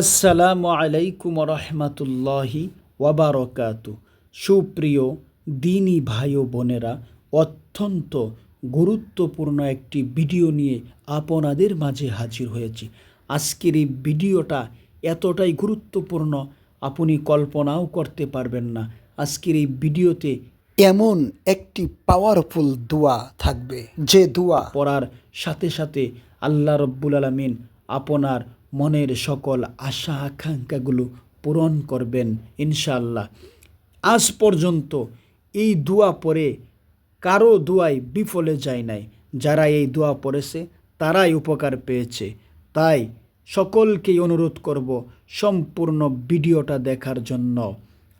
আসসালামু আলাইকুম রহমতুল্লাহি ওয়াবারকাতু। সুপ্রিয় দিনী ভাই বোনেরা, অত্যন্ত গুরুত্বপূর্ণ একটি ভিডিও নিয়ে আপনাদের মাঝে হাজির হয়েছি। আজকের এই ভিডিওটা এতটাই গুরুত্বপূর্ণ, আপনি কল্পনাও করতে পারবেন না। আজকের এই ভিডিওতে এমন একটি পাওয়ারফুল দোয়া থাকবে। যে দোয়া পড়ার সাথে সাথে আল্লাহ রব্বুল আলমিন আপনার মনের সকল আশা আকাঙ্ক্ষাগুলো পূরণ করবেন ইনশাল্লাহ আজ পর্যন্ত এই দোয়া পরে কারও দোয়াই বিফলে যায় নাই। যারা এই দোয়া পড়েছে, তারাই উপকার পেয়েছে। তাই সকলকেই অনুরোধ করব সম্পূর্ণ ভিডিওটা দেখার জন্য।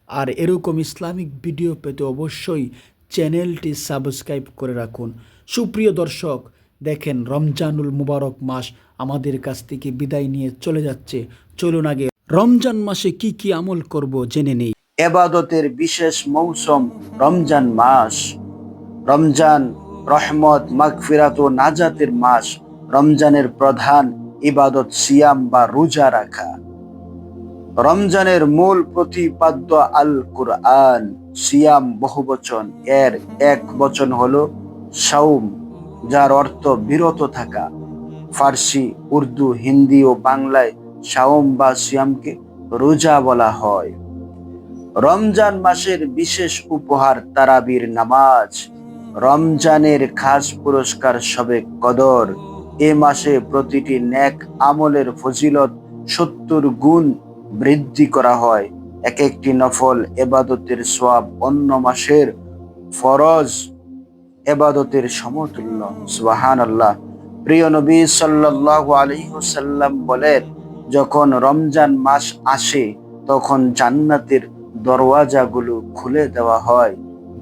আর এরকম ইসলামিক ভিডিও পেতে অবশ্যই চ্যানেলটি সাবস্ক্রাইব করে রাখুন। সুপ্রিয় দর্শক দেখেন রমজানুল মুবারক মাস আমাদের কাছ থেকে বিদায় নিয়ে চলে যাচ্ছে। চলুন আগে রমজান মাসে কি কি আমল করব জেনে নেই। এবাদতের বিশেষ মৌসুম রমজান মাস। রমজান রহমত, মাগফিরাত ও নাজাতের মাস রমজানের প্রধান ইবাদত, সিয়াম বা রোজা রাখা। রমজানের মূল প্রতিপাদ্য আল কুরআন সিয়াম বহুবচন। এর এক বচন হলো সাউম যার অর্থ বিরত থাকা। ফার্সি, উর্দু, হিন্দি ও বাংলায় সাওম বা সিয়ামকে রোজা বলা হয়। রমজান মাসের বিশেষ উপহার তারাবির নামাজ। রমজানের খাস পুরস্কার সবে কদর। এ মাসে প্রতিটি ন্যাক আমলের ফজিলত সত্তর গুণ বৃদ্ধি করা হয়। এক একটি নফল এবাদতের সোয়াব অন্য মাসের ফরজ এবাদতের সমতুল্য। সুবাহান আল্লাহ প্রিয় নবী সাল্লাহ আলহিহসাল্লাম বলেন, যখন রমজান মাস আসে, তখন জান্নাতের দরওয়াজাগুলো খুলে দেওয়া হয়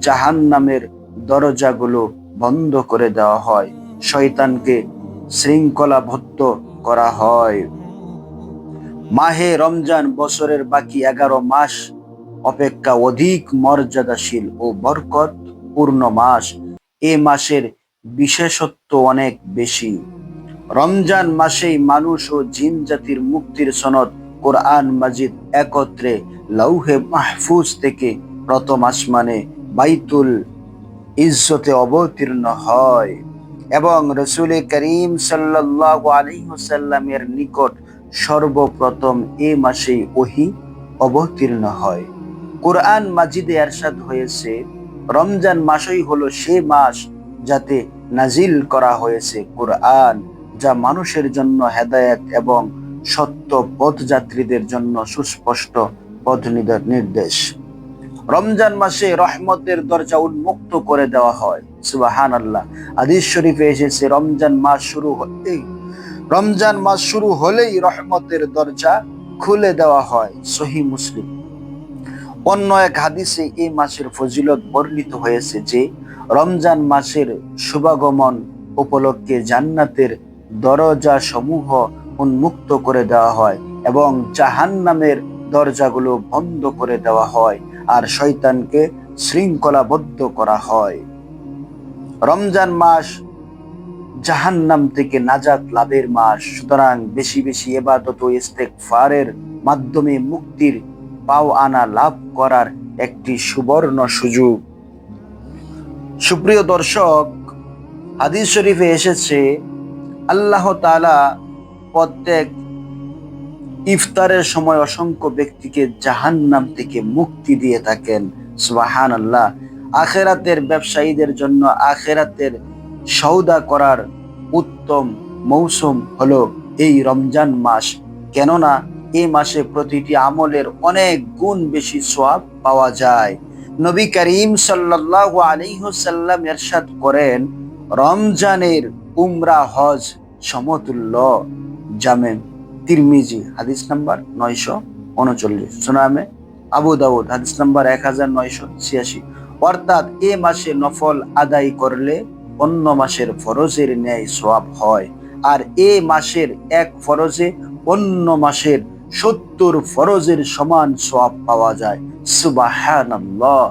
জাহান নামের দরজাগুলো বন্ধ করে দেওয়া হয়, শয়তানকে শৃঙ্খলাবদ্ধ করা হয়। মাহে রমজান বছরের বাকি এগারো মাস অপেক্ষা অধিক মর্যাদাশীল ও বরকত পূর্ণ মাস। এ মাসের বিশেষত্ব অনেক বেশি। রমজান মাসেই মানুষ ও জিন জাতির মুক্তির সনদ কোরআন মাজিদ একত্রে লৌহে মাহফুজ থেকে প্রথম আসমানে বাইতুল ইজ্জতে অবতীর্ণ হয় এবং রসুল করিম সাল্লাহ আলিহসাল্লামের নিকট সর্বপ্রথম এ মাসেই ওহি অবতীর্ণ হয়। কোরআন মাজিদে এরশাদ হয়েছে রমজান মাসই হলো সে মাস যাতে নাজিল করা হয়েছে কোরআন, যা মানুষের জন্য হেদায়েত এবং সত্য পথযাত্রীদের জন্য সুস্পষ্ট পথ নির্দেশ। রমজান মাসে রহমতের দরজা উন্মুক্ত করে দেওয়া হয়। সুবাহান আল্লাহ আদিস শরীফে এসেছে, রমজান মাস শুরু হতেই রমজান মাস শুরু হলেই রহমতের দরজা খুলে দেওয়া হয়। সহি মুসলিম। অন্য এক হাদিসে এই মাসের ফজিলত বর্ণিত হয়েছে যে, রমজান মাসের শুভাগমন উপলক্ষে জান্নাতের দরজা সমূহ উন্মুক্ত করে দেওয়া হয় এবং জাহান নামের দরজাগুলো বন্ধ করে দেওয়া হয় আর শয়তানকে শৃঙ্খলাবদ্ধ করা হয়। রমজান মাস জাহান্নাম থেকে নাজাত লাভের মাস। সুতরাং বেশি বেশি এবাদত ও ইস্তেকফারের মাধ্যমে মুক্তির পাও আনা লাভ করার একটি সুবর্ণ সুযোগ। সুপ্রিয় দর্শক, হাদিস শরীফে এসেছে, আল্লাহ তালা প্রত্যেক ইফতারের সময় অসংখ্য ব্যক্তিকে জাহান্নাম থেকে মুক্তি দিয়ে থাকেন। সুবাহান আল্লাহ আখেরাতের ব্যবসায়ীদের জন্য আখেরাতের সৌদা করার উত্তম মৌসুম হলো এই রমজান মাস। কেননা এই মাসে প্রতিটি আমলের অনেক গুণ বেশি সোয়াব পাওয়া যায়। নবী করিম সাল্লাহ আলিহসাল্লাম এরশাদ করেন, রমজানের উমরা হজ সমতুল্য। জামে তিরমিজি, হাদিস নাম্বার নয়শো উনচল্লিশ। সুনামে আবু দাউদ, হাদিস নাম্বার এক হাজার নয়শো ছিয়াশি। অর্থাৎ এ মাসে নফল আদায় করলে অন্য মাসের ফরজের ন্যায় সোয়াব হয়। আর এ মাসের এক ফরজে অন্য মাসের সত্তর ফরজের সমান সোয়াব পাওয়া যায়। সুবাহানাল্লাহ।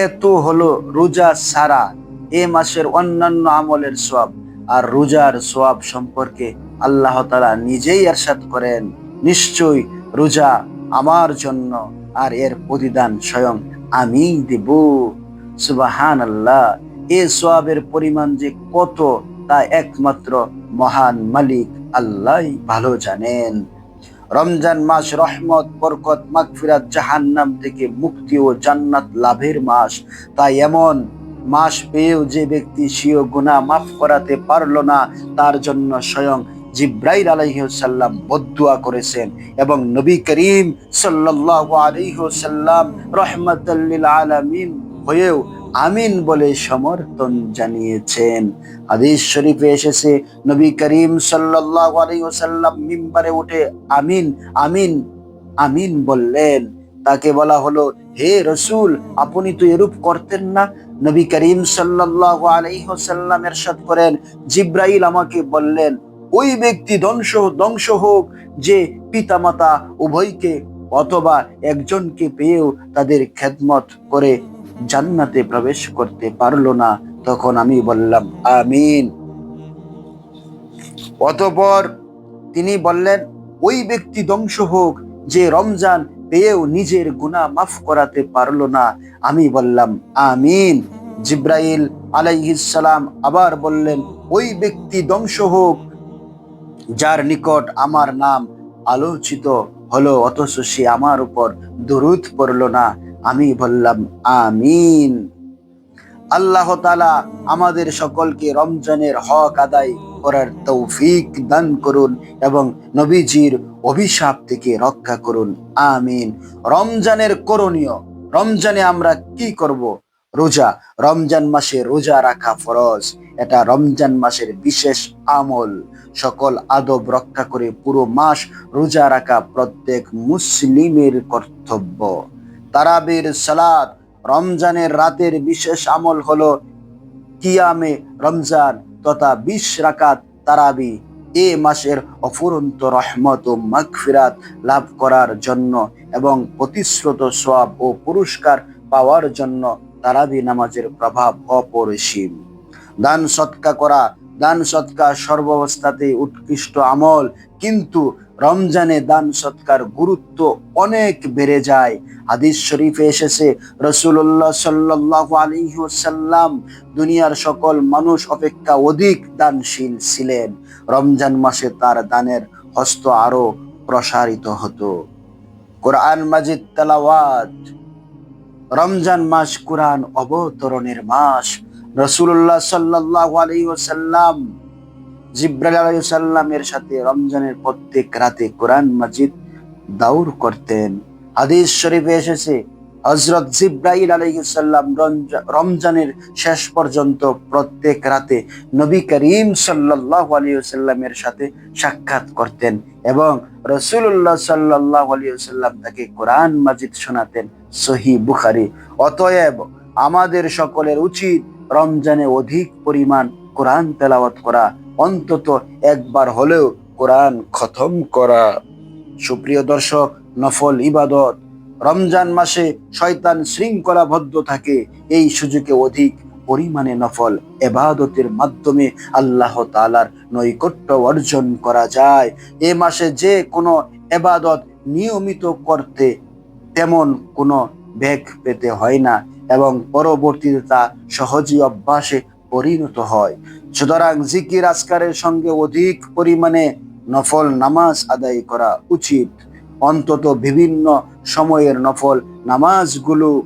এ তো হলো রোজা সারা এ মাসের অন্যান্য আমলের সোয়াব আর রোজার সোয়াব সম্পর্কে আল্লাহ তালা নিজেই এরশাদ করেন, নিশ্চয়ই রোজা আমার জন্য আর এর প্রতিদান স্বয়ং আমি দেব। সুবাহান আল্লাহ এ সোয়াবের পরিমাণ যে কত তা একমাত্র মহান মালিক আল্লাহ ভালো জানেন। রমজান মাস রহমত, বরকত, মাগফিরাত জাহান্নাম থেকে মুক্তি ও জান্নাত লাভের মাস। তাই এমন মাস পেয়েও যে ব্যক্তি স্বীয় গুণা মাফ করাতে পারল না, তার জন্য স্বয়ং জিব্রাইল আলাইহিসাল্লাম বদুয়া করেছেন এবং নবী করিম সাল্লাল্লাহু আলাইহিসাল্লাম রহমাতাল্লিল আলমিন হয়েও আমিন বলে সমর্থন জানিয়েছেন। হাদিস শরীফে এসেছে, নবী করিম সাল্লাল্লাহু আলাইহি ওয়াসাল্লাম মিম্বারে উঠে আমিন আমিন আমিন বললেন। তাকে বলা হলো, হে রসুল, আপনি তো এরূপ করতেন না? নবী করিম সাল্লাল্লাহু আলাইহি ওয়াসাল্লাম এরশাদ করেন, জিব্রাইল আমাকে বললেন, ওই ব্যক্তি ধ্বংস ধ্বংস হোক, যে পিতামাতা উভয়কে অথবা একজনকে পেয়েও তাদের খেদমত করে জান্নাতে প্রবেশ করতে পারল না, তখন আমি বললাম, আমিন। অতপর তিনি বললেন, ওই ব্যক্তি ধ্বংস হোক, যে রমজান পেয়েও নিজের গুনাহ মাফ করাতে পারল না। আমি বললাম, আমিন। জিব্রাইল আলাইহিসসালাম আবার বললেন, ওই ব্যক্তি ধ্বংস হোক, যার নিকট আমার নাম আলোচিত হলো, অথচ সে আমার উপর দরুদ পড়ল না। আমি বললাম, আমিন। আল্লাহ তালা আমাদের সকলকে রমজানের হক আদায় করার তৌফিক দান করুন এবং নবীজির অভিশাপ থেকে রক্ষা করুন। আমিন। রমজানের করণীয়, রমজানে আমরা কি করব? রোজা, রমজান মাসে রোজা রাখা ফরজ। এটা রমজান মাসের বিশেষ আমল। সকল আদব রক্ষা করে পুরো মাস রোজা রাখা প্রত্যেক মুসলিমের কর্তব্য। তারাবির সালাদ রমজানের রাতের বিশেষ আমল হলো কিয়ামে রমজান তথা বিশ রাকাত তারাবি। এ মাসের অফুরন্ত রহমত ও মাগফিরাত লাভ করার জন্য এবং প্রতিশ্রুত সওয়াব ও পুরস্কার পাওয়ার জন্য তারাবি নামাজের প্রভাব অপরিসীম। দান সৎকা করা দান সৎকা সর্বাবস্থাতে উৎকৃষ্ট আমল। কিন্তু রমজানে দান সৎকার গুরুত্ব অনেক বেড়ে যায়। হাদিস শরীফে এসেছে রসুল্লাহ সাল্লাহ আলিহাল্লাম দুনিয়ার সকল মানুষ অপেক্ষা অধিক দানশীল ছিলেন। রমজান মাসে তার দানের হস্ত আরও প্রসারিত হতো। কোরআন মাজিদ তালাওয়াত। রমজান মাস কোরআন অবতরণের মাস। রসুল্লাহ সাল্লাহ আলাইসাল্লাম জিব্রাইল আলাইসাল্লামের সাথে রমজানের প্রত্যেক রাতে কোরআন মাজিদ দাউর করতেন। হাদিস শরীফে এসেছে হজরত জিব্রাইল আলাইসাল্লাম রমজানের শেষ পর্যন্ত প্রত্যেক রাতে নবী করিম সাল্লাহ আলিয়াল্লামের সাথে সাক্ষাৎ করতেন এবং রসুল্লাহ সাল্লাহ আলিয়াল্লাম তাকে কোরআন মাজিদ শোনাতেন। সহি বুখারি। অতএব আমাদের সকলের উচিত রমজানে অধিক পরিমাণ কোরআন তেলাওয়াত করা, অন্তত একবার হলেও কোরআন খতম করা। সুপ্রিয় দর্শক, নফল ইবাদত, রমজান মাসে শয়তান শৃঙ্খলাবদ্ধ থাকে, এই সুযোগে অধিক পরিমাণে নফল এবাদতের মাধ্যমে আল্লাহ তালার নৈকট্য অর্জন করা যায়। এ মাসে যে কোনো এবাদত নিয়মিত করতে তেমন কোনো বেগ পেতে হয় না। এবং পরবর্তীতে তা সহজই অভ্যাসে পরিণত হয়। সুতরাং জিকির আজকারের সঙ্গে অধিক পরিমাণে নফল নামাজ আদায় করা উচিত। অন্তত বিভিন্ন সময়ের নফল নামাজগুলো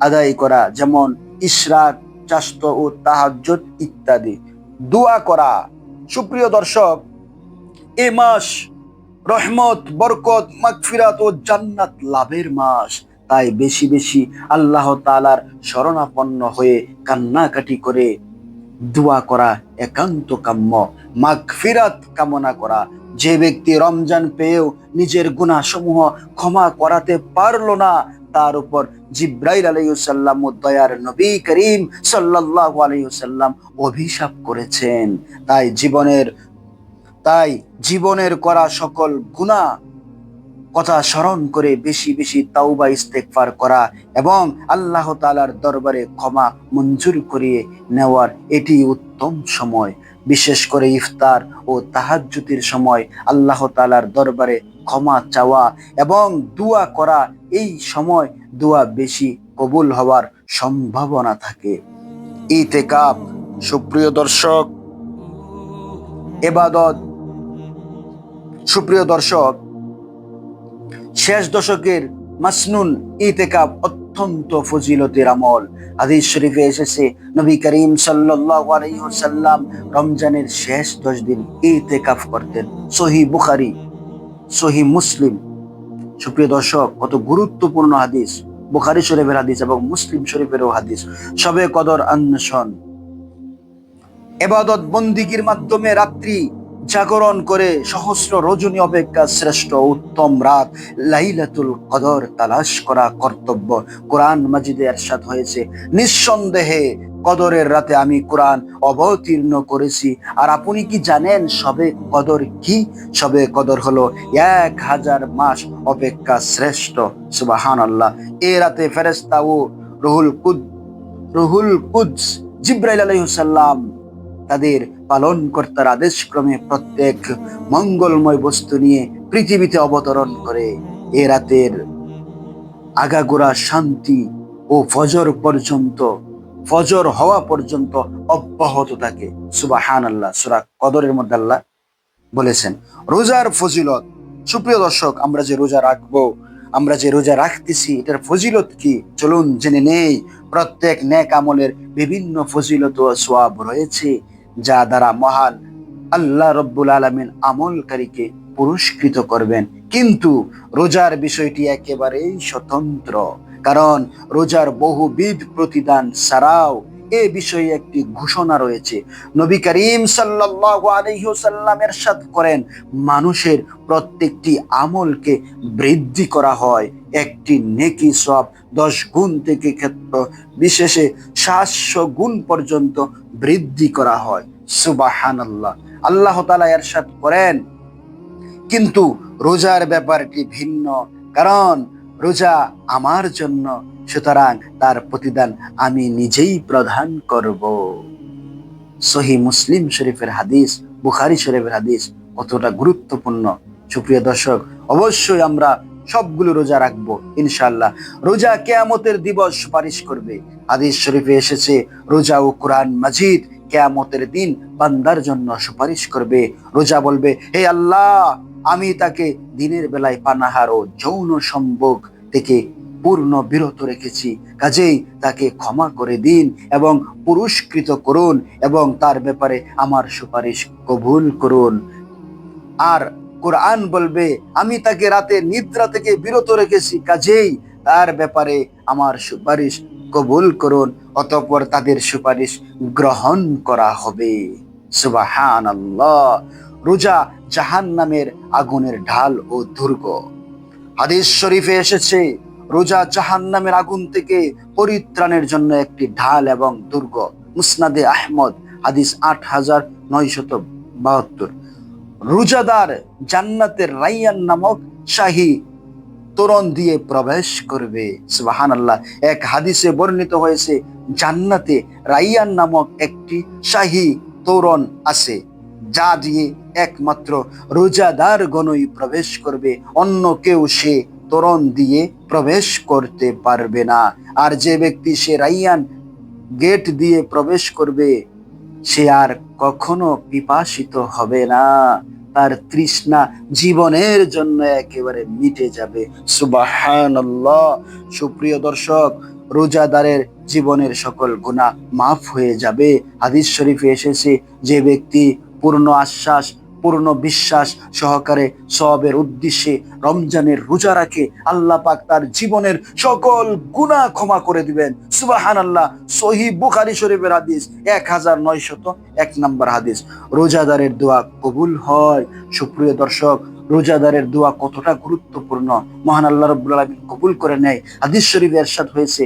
আদায় করা, যেমন ইশরাক চাস্ত ও তাহাজ্জত ইত্যাদি। দোয়া করা। সুপ্রিয় দর্শক, এ মাস রহমত, বরকত, মাগফিরাত ও জান্নাত লাভের মাস। তাই বেশি বেশি আল্লাহ তালার শরণাপন্ন হয়ে কান্নাকাটি করে দোয়া করা একান্ত কাম্য। মাগফিরাত কামনা করা। যে ব্যক্তি রমজান পেয়েও নিজের গুণাসমূহ ক্ষমা করাতে পারল না, তার উপর জিব্রাইল আলাইসাল্লাম দয়ার নবী করিম সাল্লাহ আলাইসাল্লাম অভিশাপ করেছেন। তাই জীবনের তাই জীবনের করা সকল গুণা কথা স্মরণ করে বেশি বেশি তাওবা ইস্তেকফার করা এবং আল্লাহ তালার দরবারে ক্ষমা মঞ্জুর করিয়ে নেওয়ার এটি উত্তম সময়। বিশেষ করে ইফতার ও তাহাজ্জুতির সময় আল্লাহ তালার দরবারে ক্ষমা চাওয়া এবং দোয়া করা, এই সময় দোয়া বেশি কবুল হওয়ার সম্ভাবনা থাকে। ইতেকাপ সুপ্রিয় দর্শক, এবাদত, সুপ্রিয় দর্শক শেষ দশকের মাসনুন ইতেকাব অত্যন্ত ফজিলতের আমল। হাদিস শরীফে এসেছে, নবী করিম ওয়াসাল্লাম রমজানের শেষ দশ দিন ইতেকাফ করতেন। সহি বুখারী, সহি মুসলিম। সুপ্রিয় দর্শক, কত গুরুত্বপূর্ণ হাদিস। বুখারী শরীফের হাদিস এবং মুসলিম শরীফেরও হাদিস। সবে কদর অন্বেষণ। এবাদত বন্দিগির মাধ্যমে রাত্রি জাগরণ করে সহস্র রজনী অপেক্ষা শ্রেষ্ঠ উত্তম রাত। লাইলাতুল কদর তালাশ করা কর্তব্য। কোরআন মাজিদে এরশাদ হয়েছে। নিঃসন্দেহে কদরের রাতে আমি কোরআন অবতীর্ণ করেছি। আর আপনি কি জানেন সবে কদর কি? সবে কদর হলো এক হাজার মাস অপেক্ষা শ্রেষ্ঠ। সুবাহান আল্লাহ এ রাতে ফেরেস্তা ও রুহুল কুদ রুহুল কুদস জিব্রাইল আলাইহিসসালাম তাদের পালন কর্তার আদেশ ক্রমে প্রত্যেক মঙ্গলময় বস্তু নিয়ে পৃথিবীতে অবতরণ করে। এ রাতের আগাগোড়া শান্তি ও ফজর পর্যন্ত, ফজর হওয়া পর্যন্ত অব্যাহত থাকে। সুবাহান আল্লাহ সুরা কদরের মধ্যে আল্লাহ বলেছেন, রোজার ফজিলত। সুপ্রিয় দর্শক, আমরা যে রোজা রাখব, আমরা যে রোজা রাখতেছি, এটার ফজিলত কি? চলুন জেনে নেই। প্রত্যেক ন্যাক আমলের বিভিন্ন ফজিলত ও সোয়াব রয়েছে। যা দ্বারা মহান আল্লাহ রব্বুল আলমিন আমলকারীকে পুরস্কৃত করবেন। কিন্তু রোজার বিষয়টি একেবারেই স্বতন্ত্র। কারণ রোজার বহুবিধ প্রতিদান ছাড়াও এ বিষয়ে একটি ঘোষণা রয়েছে। নবী করিম সাল্লাল্লাহু আলাইহি ওয়াসাল্লাম এরশাদ করেন, মানুষের প্রত্যেকটি আমলকে বৃদ্ধি করা হয়। একটি নেকি সব দশ গুণ থেকে ক্ষেত্র বিশেষে সাতশো গুণ পর্যন্ত বৃদ্ধি করা হয়। সুবাহান আল্লাহ আল্লাহ তাআলা এরশাদ করেন। কিন্তু রোজার ব্যাপারটি ভিন্ন। কারণ রোজা আমার জন্য, সুতরাং তার প্রতিদান আমি নিজেই প্রদান করব। সহি মুসলিম শরীফের হাদিস, বুখারি শরীফের হাদিস কতটা গুরুত্বপূর্ণ। সুপ্রিয় দর্শক, অবশ্যই আমরা সবগুলো রোজা রাখব ইনশাল্লাহ রোজা কেয়ামতের দিবস সুপারিশ করবে। হাদিস শরীফে এসেছে, রোজা ও কোরআন মাজিদ কেয়ামতের দিন বান্দার জন্য সুপারিশ করবে। রোজা বলবে, হে আল্লাহ আমি তাকে দিনের বেলায় পানাহার ও যৌন সম্ভোগ থেকে পূর্ণ বিরত রেখেছি। কাজেই তাকে ক্ষমা করে দিন এবং পুরস্কৃত করুন এবং তার ব্যাপারে আমার সুপারিশ কবুল করুন। আর কোরআন বলবে, আমি তাকে রাতে নিদ্রা থেকে বিরত রেখেছি, কাজেই তার ব্যাপারে আমার সুপারিশ কবুল করুন। অতঃপর তাদের সুপারিশ গ্রহণ করা হবে। সুবাহান রোজা জাহান নামের আগুনের ঢাল ও দুর্গ। হাদিস শরীফে এসেছে, রোজা জাহান নামের আগুন থেকে পরিত্রাণের জন্য একটি ঢাল এবং দুর্গ। মুসনাদে আহমদ, হাদিস আট হাজার নয়শত বাহাত্তর। রোজাদার জান্নাতের রাইয়ান নামক শাহী তোরণ দিয়ে প্রবেশ করবে। সুবাহান আল্লাহ এক হাদিসে বর্ণিত হয়েছে, জান্নাতে রাইয়ান নামক একটি শাহী তোরণ আছে। যা দিয়ে একমাত্র রোজাদার গণই প্রবেশ করবে, অন্য কেউ সে তোরণ দিয়ে প্রবেশ করতে পারবে না। আর যে ব্যক্তি সে রাইয়ান গেট দিয়ে প্রবেশ করবে, সে আর কখনো পিপাসিত হবে না। তার তৃষ্ণা জীবনের জন্য একেবারে মিটে যাবে। সুবাহান সুপ্রিয় দর্শক, রোজাদারের জীবনের সকল গুণা মাফ হয়ে যাবে। হাদিস শরীফে এসেছে, যে ব্যক্তি পূর্ণ আশ্বাস, পূর্ণ বিশ্বাস সহকারে সবের উদ্দেশ্যে রমজানের রোজা রাখে আল্লাহ পাক তার জীবনের সকল গুণা ক্ষমা করে দিবেন। সুবাহান আল্লাহ সহি বুখারি শরীফের হাদিস এক হাজার নয়শত এক নম্বর হাদিস। রোজাদারের দোয়া কবুল হয়। সুপ্রিয় দর্শক, রোজাদারের দোয়া কতটা গুরুত্বপূর্ণ? মহান আল্লাহ রব্বুল আলমিন কবুল করে নেয়। হাদিস শরীফে এরশাদ হয়েছে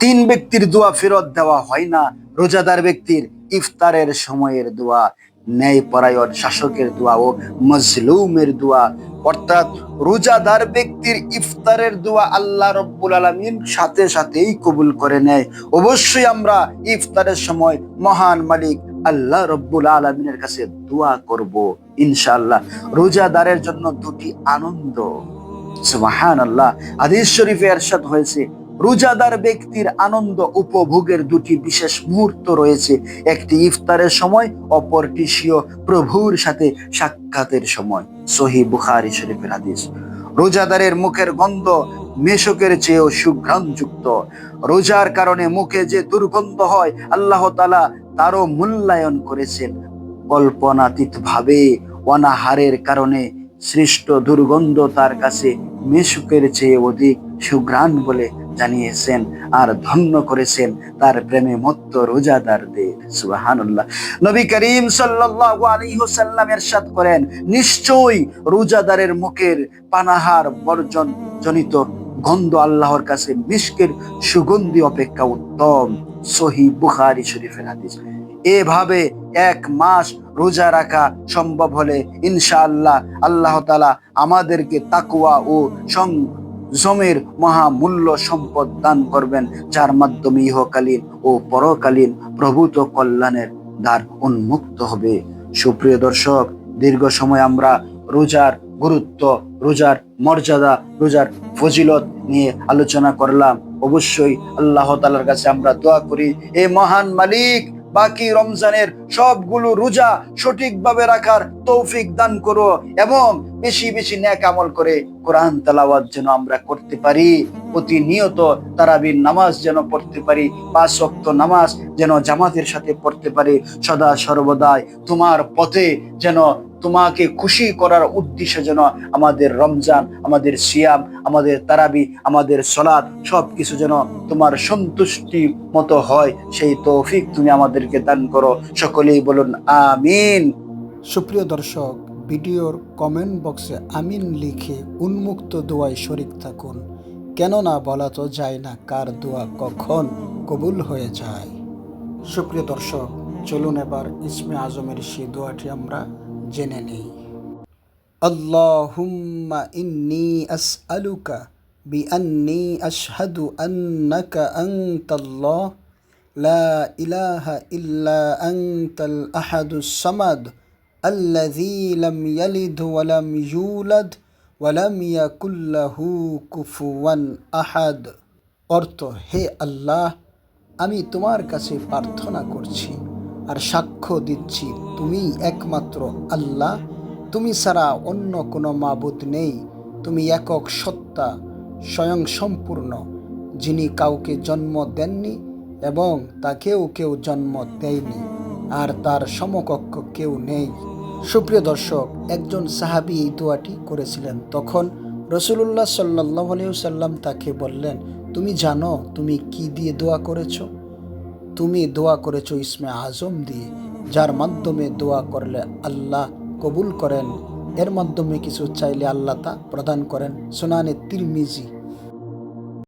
তিন ব্যক্তির দোয়া ফেরত দেওয়া হয় না। রোজাদার ব্যক্তির ইফতারের সময়ের দোয়া ন্যায় পরায়ণ শাসকের দোয়া ও মজলুমের দোয়া। অর্থাৎ রোজাদার ব্যক্তির ইফতারের দোয়া আল্লাহ রব্বুল আলমিন সাথে সাথেই কবুল করে নেয়। অবশ্যই আমরা ইফতারের সময় মহান মালিক আল্লাহ রব্বুল আলমিনের কাছে দোয়া করব, ইনশাআল্লাহ। রোজাদারের জন্য দুটি আনন্দ। সুবাহান আল্লাহ আদিস শরীফে এরশাদ হয়েছে রোজাদার ব্যক্তির আনন্দ উপভোগের দুটি বিশেষ মুহূর্ত রয়েছে। একটি ইফতারের সময়, অপরটি সিও প্রভুর সাথে সাক্ষাতের সময়। সহি বুখারি শরীফের হাদিস। রোজাদারের মুখের গন্ধ মেশকের চেয়েও সুঘ্রাণযুক্ত। রোজার কারণে মুখে যে দুর্গন্ধ হয়, আল্লাহ তালা তারও মূল্যায়ন করেছেন। কল্পনাতীত ভাবে অনাহারের কারণে সৃষ্ট দুর্গন্ধ তার কাছে মেশুকের চেয়ে অধিক সুঘ্রাণ বলে জানিয়েছেন আর ধন্য করেছেন তার প্রেমে মত্ত রোজাদারদের। সুবহানাল্লাহ। নবী করিম সাল্লাল্লাহু আলাইহি ওয়াসাল্লাম ইরশাদ করেন, নিশ্চয়ই রোজাদারের মুখের পানাহার বর্জন জনিত গন্ধ আল্লাহর কাছে মিশকের সুগন্ধি অপেক্ষা উত্তম। সহি বুখারী শরীফের হাদিস। এভাবে এক মাস রোজা রাখা সম্ভব হলে ইনশাআল্লাহ আল্লাহ তালা আমাদেরকে তাকুয়া ও সংযমের মহামূল্য সম্পদ দান করবেন, যার মাধ্যমে ইহকালীন ও পরকালীন প্রভূত কল্যাণের দ্বার উন্মুক্ত হবে। সুপ্রিয় দর্শক, দীর্ঘ সময় আমরা রোজার গুরুত্ব, রোজার মর্যাদা, রোজার ফজিলত নিয়ে আলোচনা করলাম। অবশ্যই আল্লাহ তালার কাছে আমরা দোয়া করি, এ মহান মালিক বাকি রমজানের সবগুলো রোজা সঠিকভাবে রাখার তৌফিক দান করো এবং বেশি বেশি ন্যাক আমল করে কোরআন তালাওয়াত যেন আমরা করতে পারি। প্রতিনিয়ত তারাবির নামাজ যেন পড়তে পারি, পাঁচ শক্ত নামাজ যেন জামাতের সাথে পড়তে পারি। সদা সর্বদাই তোমার পথে যেন তোমাকে খুশি করার উদ্দেশ্যে যেন আমাদের রমজান, আমাদের সিয়াম, আমাদের তারাবি, আমাদের সলাদ সব কিছু যেন তোমার সন্তুষ্টি মতো হয়। সেই তৌফিক তুমি আমাদেরকে দান করো। সকলেই বলুন, আমিন। সুপ্রিয় দর্শক, ভিডিওর কমেন্ট বক্সে আমিন লিখে উন্মুক্ত দোয়ায় শরিক থাকুন। কেননা বলা তো যায় না কার দোয়া কখন কবুল হয়ে যায়। সুপ্রিয় দর্শক, চলুন এবার ইসমে আজমের সেই দোয়াটি আমরা জেনে নেই আল্লাহুম্মা ইন্নি আসআলুকা বিআন্নি আশহাদু আন্নাকা আনতাল্লাহ লা ইলাহা ইল্লা আনতাল আহাদুস সামাদ الذي لم يلد ولم يولد ولم يكن له كفوا أحد অর্থ হে আল্লাহ আমি তোমার কাছে প্রার্থনা করছি আর সাক্ষ্য দিচ্ছি তুমি একমাত্র আল্লাহ। তুমি ছাড়া অন্য কোনো মাবুদ নেই। তুমি একক সত্তা, স্বয়ং সম্পূর্ণ, যিনি কাউকে জন্ম দেননি এবং তাকেও কেউ জন্ম দেয়নি, আর তার সমকক্ষ কেউ নেই। সুপ্রিয় দর্শক, একজন সাহাবি এই দোয়াটি করেছিলেন। তখন রসুল্লাহ সাল্লাহ সাল্লাম তাকে বললেন, তুমি জানো তুমি কি দিয়ে দোয়া করেছ? তুমি দোয়া করেছ ইসমে আজম দিয়ে, যার মাধ্যমে দোয়া করলে আল্লাহ কবুল করেন। এর মাধ্যমে কিছু চাইলে আল্লাহ তা প্রদান করেন। সোনানে তিরমিজি।